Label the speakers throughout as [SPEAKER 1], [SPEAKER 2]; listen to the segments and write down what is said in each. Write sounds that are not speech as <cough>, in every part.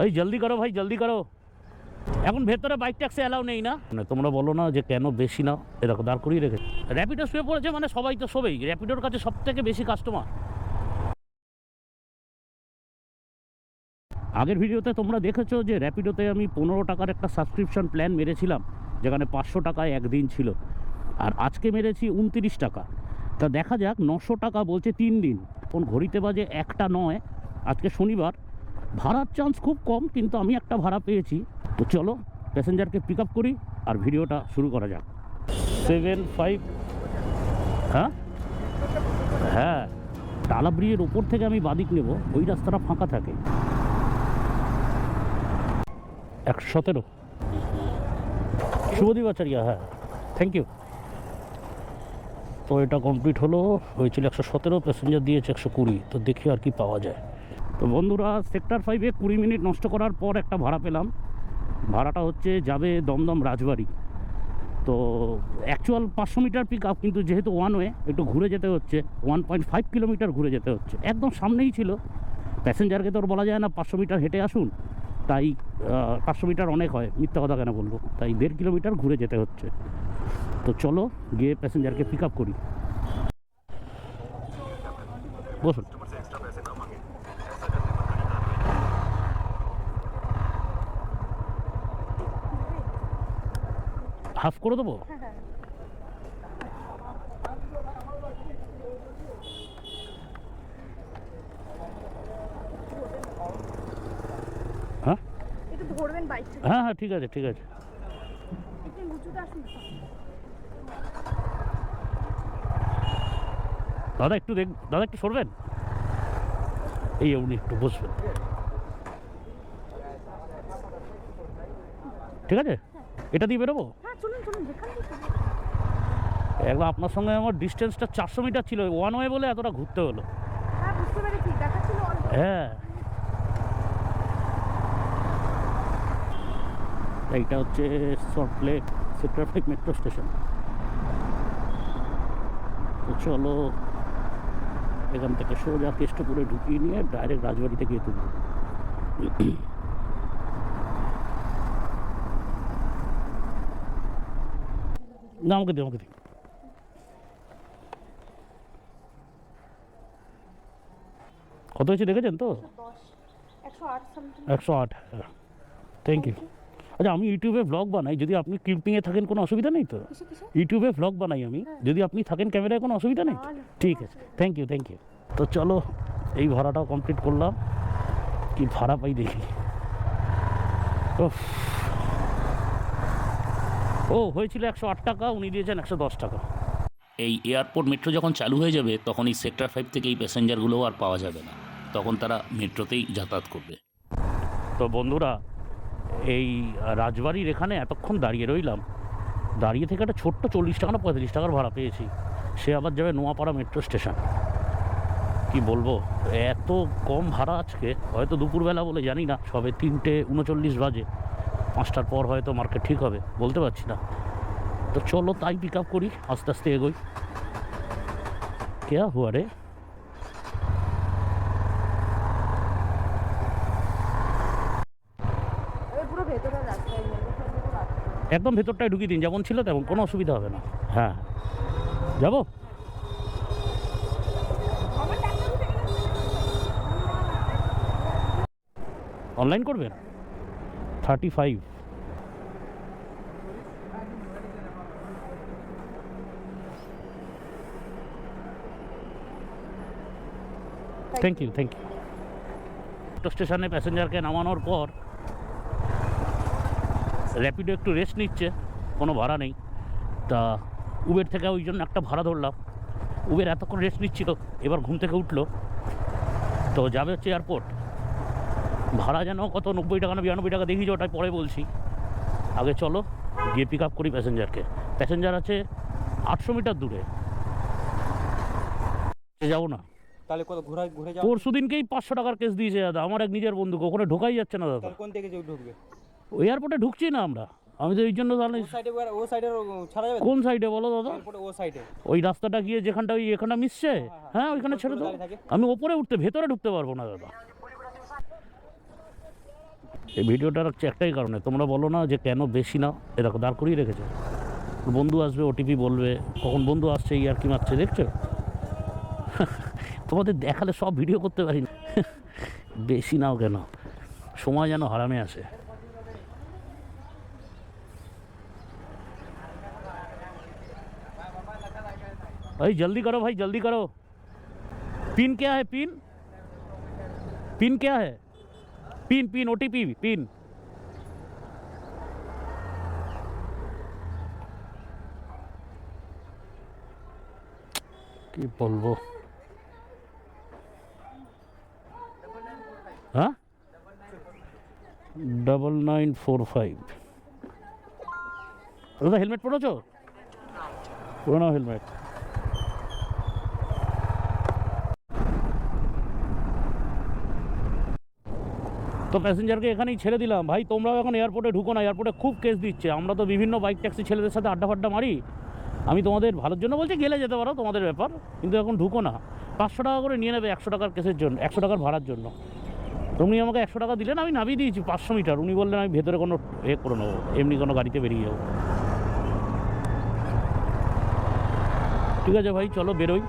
[SPEAKER 1] ওই জলদি করো ভাই, জলদি করো। এখন ভেতরে বাইক ট্যাক্সি অ্যালাউ নেই না। মানে তোমরা বলো না যে কেন বেশি না এরকম দাঁড় করিয়ে রেখে র্যাপিডো শুয়ে পড়েছে মানে সবাই তো সবেই। র্যাপিডোর কাছে সব থেকে বেশি কাস্টমার আগের ভিডিওতে তোমরা দেখেছ যে র্যাপিডোতে আমি পনেরো টাকার একটা সাবস্ক্রিপশন প্ল্যান মেরেছিলাম, যেখানে পাঁচশো টাকায় একদিন ছিল। আর আজকে মেরেছি উনতিরিশ টাকা। তা দেখা যাক, নশো টাকা বলছে তিন দিন। কোন ঘড়িতে বাজে একটা নয়, আজকে শনিবার। ভাড়ার চান্স খুব কম, কিন্তু আমি একটা ভাড়া পেয়েছি। তো চলো প্যাসেঞ্জারকে পিক আপ করি আর ভিডিওটা শুরু করা যাক। সেভেন ফাইভ হ্যাঁ? হ্যাঁ টালা ব্রিজের ওপর থেকে আমি বাদিক নেব, ওই রাস্তাটা ফাঁকা থাকে। একশো সতেরো। শুভদীপ আচারিয়া হ্যাঁ থ্যাংক ইউ তো এটা কমপ্লিট হলো, হয়েছিল একশো সতেরো প্যাসেঞ্জার দিয়েছে একশো কুড়ি, তো দেখি আর কি পাওয়া যায়। তো বন্ধুরা সেক্টর ফাইভে কুড়ি মিনিট নষ্ট করার পর একটা ভাড়া পেলাম। ভাড়াটা হচ্ছে যাবে দমদম রাজবাড়ি। তো অ্যাকচুয়াল পাঁচশো মিটার পিক আপ কিন্তু যেহেতু ওয়ান ওয়ে একটু ঘুরে যেতে হচ্ছে। ওয়ান পয়েন্ট ফাইভ কিলোমিটার ঘুরে যেতে হচ্ছে। একদম সামনেই ছিল। প্যাসেঞ্জারকে তো বলা যায় না, পাঁচশো মিটার হেঁটে আসুন। তাই পাঁচশো মিটার অনেক হয়, মিথ্যা কথা কেন বলব? তাই দেড় কিলোমিটার ঘুরে যেতে হচ্ছে। তো চলো গিয়ে প্যাসেঞ্জারকে পিক আপ করি। বসুন। হাফ করে দেবো? হ্যাঁ? হ্যাঁ হ্যাঁ ঠিক আছে ঠিক আছে। দাদা একটু দেখ দাদা একটু সরবেন? এই উনি একটু বসবেন। ঠিক আছে? এটা দিয়ে বেরোবো? একবার আপনার সঙ্গে আমার ডিস্টেন্সটা চারশো মিটার ছিল। ওয়ান ওয়ে বলে এতটা ঘুরতে হলো।
[SPEAKER 2] হ্যাঁ
[SPEAKER 1] হ্যাঁ। এইটা হচ্ছে Salt Lake sector five metro station তো চলো এখান থেকে সোজা কেষ্টপুরে ঢুকিয়ে নিয়ে ডাইরেক্ট রাজবাড়িতে গিয়ে তুলব। না আমাকে দিই আমাকে দিই কত হয়েছে দেখেছেন তো?
[SPEAKER 2] একশো আট
[SPEAKER 1] থ্যাংক ইউ আচ্ছা আমি ইউটিউবে ব্লগ বানাই যদি আপনি ক্লিপিংয়ে থাকেন কোনো অসুবিধা নেই তো? ইউটিউবে ব্লগ বানাই আমি যদি আপনি থাকেন ক্যামেরায় কোনো অসুবিধা নেই। ঠিক আছে। থ্যাংক ইউ থ্যাংক ইউ তো চলো এই ভাড়াটাও কমপ্লিট করলাম। কি ভাড়া পাই দেখি। উফ। ও হয়েছিল একশো আট টাকা উনি দিয়েছেন একশো দশ টাকা।
[SPEAKER 3] এই এয়ারপোর্ট মেট্রো যখন চালু হয়ে যাবে তখন এই সেক্টর ফাইভ থেকে এই প্যাসেঞ্জারগুলোও আর পাওয়া যাবে না। তখন তারা মেট্রোতেই যাতায়াত করবে।
[SPEAKER 1] তো বন্ধুরা এই রাজবাড়ির এখানে এতক্ষণ দাঁড়িয়ে রইলাম। দাঁড়িয়ে থেকে একটা ছোট্ট চল্লিশ টাকা না পঁয়তাল্লিশ টাকার ভাড়া পেয়েছি। সে আবার যাবে নোয়াপাড়া মেট্রো স্টেশন। কি বলব এত কম ভাড়া আজকে হয়তো দুপুরবেলা বলে জানি না সবে তিনটে উনচল্লিশ বাজে। পাঁচটার পর হয়তো মার্কেট ঠিক হবে, বলতে পারছি না। তো চলো তাই পিক আপ করি, আস্তে আস্তে এগোই। কেয়া হুয়া রে একদম ভেতরটায় ঢুকিয়ে দিন, যেমন ছিল তেমন, কোনো অসুবিধা হবে না। হ্যাঁ। যাব? অনলাইন করবেন? Thirty five thank you thank you metro স্টেশনে প্যাসেঞ্জারকে নামানোর পর র্যাপিডো একটু রেস্ট নিচ্ছে, কোনো ভাড়া নেই। তা উবের থেকে ওই জন্য একটা ভাড়া ধরলাম। উবের এতক্ষণ রেস্ট নিচ্ছিল, এবার ঘুম থেকে উঠল। তো যাবে হচ্ছে এয়ারপোর্ট ভাড়া যেন কত নব্বই টাকা না বিরানব্বই টাকা দেখিয়েছে ওটাই পরে বলছি। আগে চলো গিয়ে পিক আপ করি প্যাসেঞ্জারকে প্যাসেঞ্জার আছে আটশো মিটার দূরে। যাব না।
[SPEAKER 4] তাহলে কত ঘোরা ঘুরে যাও।
[SPEAKER 1] পরশু দিনকেই পাঁচশো টাকার কেস দিয়েছে দাদা। আমার এক নিজের বন্ধুকে ওখানে ঢোকাই যাচ্ছে না দাদা।
[SPEAKER 4] কোন থেকে ঢুকবে?
[SPEAKER 1] ওই এয়ারপোর্টে ঢুকছি না আমরা। আমি তো এই জন্য তাহলে
[SPEAKER 4] ও সাইডে ছাড়া যাবে?
[SPEAKER 1] কোন সাইডে বলো দাদা?
[SPEAKER 4] ও সাইডে
[SPEAKER 1] ওই রাস্তাটা গিয়ে যেখানটা ওই এখানটা মিশছে? হ্যাঁ ওইখানে ছেড়ে দাও। আমি ওপরে উঠতে ভেতরে ঢুকতে পারব না দাদা। এই ভিডিওটা রাখছি একটাই কারণে তোমরা বলো না যে কেন বেশি না এ দেখো দাঁড় করিয়ে রেখেছে বন্ধু আসবে ওটিপি বলবে কখন বন্ধু আসছে এই আর কি মারছে দেখছো <laughs> তোমাদের দেখালে সব ভিডিও করতে পারি না <laughs> বেশি নাও কেন সময় যেন হারামে আসে भाई जल्दी करो भाई जल्दी करो पिन क्या है पिन पिन क्या है पिन पिन ओटीपी पिन কি বলবো হ্যাঁ ডবল নাইন ফোর ফাইভ দাদা হেলমেট পরেছো পুরোনো হেলমেট তো প্যাসেঞ্জারকে এখানেই ছেড়ে দিলাম। ভাই, তোমরাও এখন এয়ারপোর্টে ঢুকো না। এয়ারপোর্টে খুব কেস দিচ্ছে। আমরা তো বিভিন্ন বাইক ট্যাক্সি ছেলেদের সাথে আড্ডা ফাড্ডা মারি। আমি তোমাদের ভালোর জন্য বলছি, গেলে যেতে পারো, তোমাদের ব্যাপার। কিন্তু এখন ঢুকো না। পাঁচশো টাকা করে নিয়ে নেবে একশো টাকার কেসের জন্য, একশো টাকার ভাড়ার জন্য। তো উনি আমাকে একশো টাকা দিলেন আমি নামিয়ে দিয়েছি পাঁচশো মিটার। উনি বললেন, আমি ভেতরে কোনো এ করে নেব, এমনি কোনো গাড়িতে বেরিয়ে যাব। ঠিক আছে ভাই, চলো বেরোই।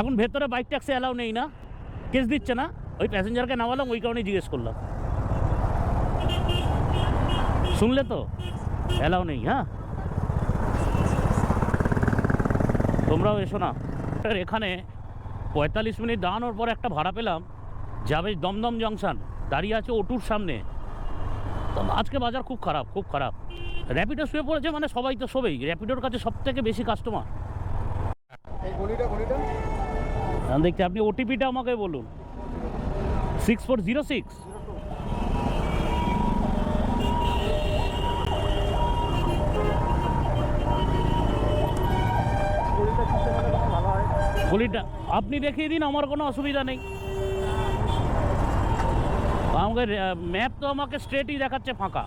[SPEAKER 1] এখন ভেতরে বাইক ট্যাক্সি অ্যালাউ নেই না। কেস দিচ্ছে না। ওই প্যাসেঞ্জারকে নামালাম ওই কারণেই জিজ্ঞেস করলাম। শুনলে তো? অ্যালাউ নেই হ্যাঁ? তোমরাও এসো না। এখানে পঁয়তাল্লিশ মিনিট দাঁড়ানোর পর একটা ভাড়া পেলাম। যাবে দমদম জংশন দাঁড়িয়ে আছে ওটুর সামনে। আজকে বাজার খুব খারাপ খুব খারাপ। র্যাপিডো শুয়ে পড়েছে মানে সবাই তো সবেই। র্যাপিডোর কাছে সব থেকে বেশি কাস্টমার আমি দেখছি আপনি ওটিপিটা আমাকে বলুন। সিক্স ফোর জিরো সিক্স
[SPEAKER 4] গলিটা,
[SPEAKER 1] আপনি দেখিয়ে দিন, আমার কোনো অসুবিধা নেই। আমাকে ম্যাপ তো আমাকে স্ট্রেটই দেখাচ্ছে ফাঁকা।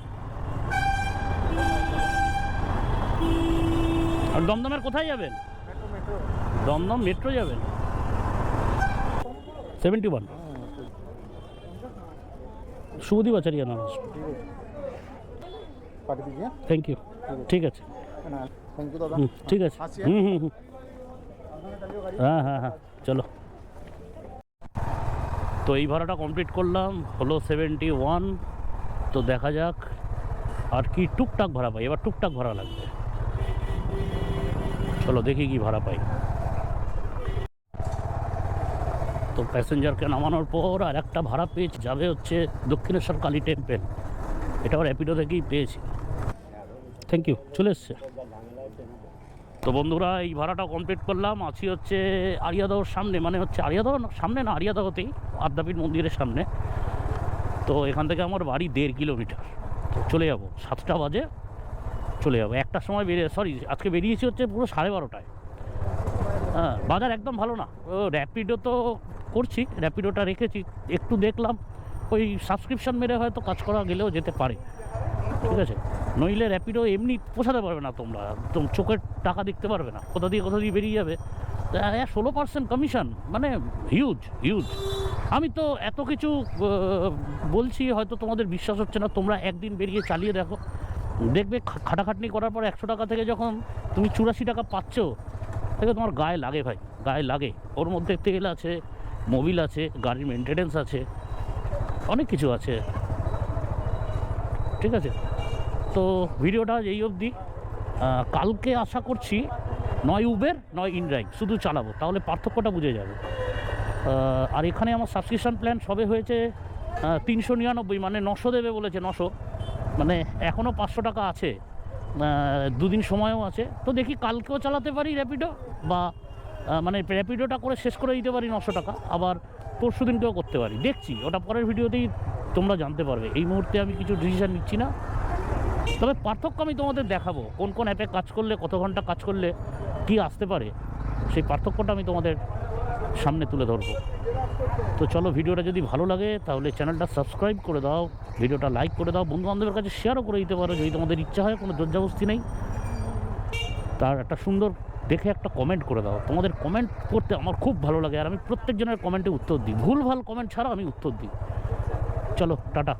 [SPEAKER 1] আর দমদমের কোথায় যাবেন? দমদম মেট্রো যাবেন। সেভেন্টি ওয়ান শুভদীপ আচারিয়া নাম থ্যাংক ইউ ঠিক আছে ঠিক আছে হুম হুম হুম হ্যাঁ হ্যাঁ হ্যাঁ চলো তো এই ভাড়াটা কমপ্লিট করলাম হলো সেভেন্টি ওয়ান তো দেখা যাক আর কি টুকটাক ভাড়া পাই এবার টুকটাক ভাড়া লাগবে চলো দেখি কি ভাড়া পাই তো প্যাসেঞ্জারকে নামানোর পর আর একটা ভাড়া পেয়েছি। যাবে হচ্ছে দক্ষিণেশ্বর কালী টেম্পেল। এটাও র্যাপিডো থেকেই পেয়েছি। থ্যাংক ইউ চলে এসছে। তো বন্ধুরা, এই ভাড়াটা কমপ্লিট করলাম। আছি হচ্ছে আরিয়াদহর সামনে। মানে হচ্ছে আরিয়াদহ সামনে না, আরিয়াদহতেই। আদ্যাপীঠ মন্দিরের সামনে। তো এখান থেকে আমার বাড়ি দেড় কিলোমিটার। তো চলে যাব। সাতটা বাজে। চলে যাব। একটার সময় বেরিয়ে সরি আজকে বেরিয়েছি হচ্ছে পুরো সাড়ে বারোটায়। হ্যাঁ বাজার একদম ভালো না। ও র্যাপিডো তো করছি র্যাপিডোটা রেখেছি, একটু দেখলাম, ওই সাবস্ক্রিপশন মেরে হয়তো কাজ করা গেলেও যেতে পারে। ঠিক আছে? নইলে র্যাপিডো এমনি পোষাতে পারবে না তোমরা, একদম চোখের টাকা দেখতে পারবে না, কোথা দিয়ে কোথা দিয়ে বেরিয়ে যাবে। ষোলো পার্সেন্ট কমিশন মানে হিউজ হিউজ আমি তো এত কিছু বলছি, হয়তো তোমাদের বিশ্বাস হচ্ছে না, তোমরা একদিন বেরিয়ে চালিয়ে দেখো। দেখবে খাটাখাটনি করার পর একশো টাকা থেকে যখন তুমি চুরাশি টাকা পাচ্ছ থেকে তোমার গায়ে লাগে ভাই, গায়ে লাগে। ওর মধ্যে তেল আছে মোবিল আছে, গাড়ির মেনটেনেন্স আছে, অনেক কিছু আছে। ঠিক আছে? তো ভিডিওটা এই অবধি। কালকে আশা করছি নয় উবের নয় ইনড্রাইভ শুধু চালাবো, তাহলে পার্থক্যটা বুঝে যাবে। আর এখানে আমার সাবস্ক্রিপশন প্ল্যান সবে হয়েছে তিনশো নিরানব্বই মানে নশো দেবে বলেছে, নশো। মানে এখনও পাঁচশো টাকা আছে। দুদিন সময়ও আছে। তো দেখি কালকেও চালাতে পারি র্যাপিডো বা মানে র্যাপিডোটা করে শেষ করে দিতে পারি নশো টাকা, আবার পরশু দিনকেও করতে পারি। দেখছি, ওটা পরের ভিডিওতেই তোমরা জানতে পারবে। এই মুহূর্তে আমি কিছু ডিসিশান নিচ্ছি না। তবে পার্থক্য আমি তোমাদের দেখাবো, কোন কোন অ্যাপে কাজ করলে, কত ঘণ্টা কাজ করলে কি আসতে পারে, সেই পার্থক্যটা আমি তোমাদের সামনে তুলে ধরবো। তো চলো, ভিডিওটা যদি ভালো লাগে, তাহলে চ্যানেলটা সাবস্ক্রাইব করে দাও, ভিডিওটা লাইক করে দাও বন্ধু বান্ধবের কাছে শেয়ারও করে দিতে পারো, যদি তোমাদের ইচ্ছা হয়, কোনো জর্জাবস্তি নেই। তার একটা সুন্দর দেখে একটা কমেন্ট করে দাও। তোমাদের কমেন্ট করতে আমার খুব ভালো লাগে আর আমি প্রত্যেকজনের কমেন্টে উত্তর দিই। ভুল ভালো কমেন্ট ছাড়া আমি উত্তর দিই। চলো, টাটা।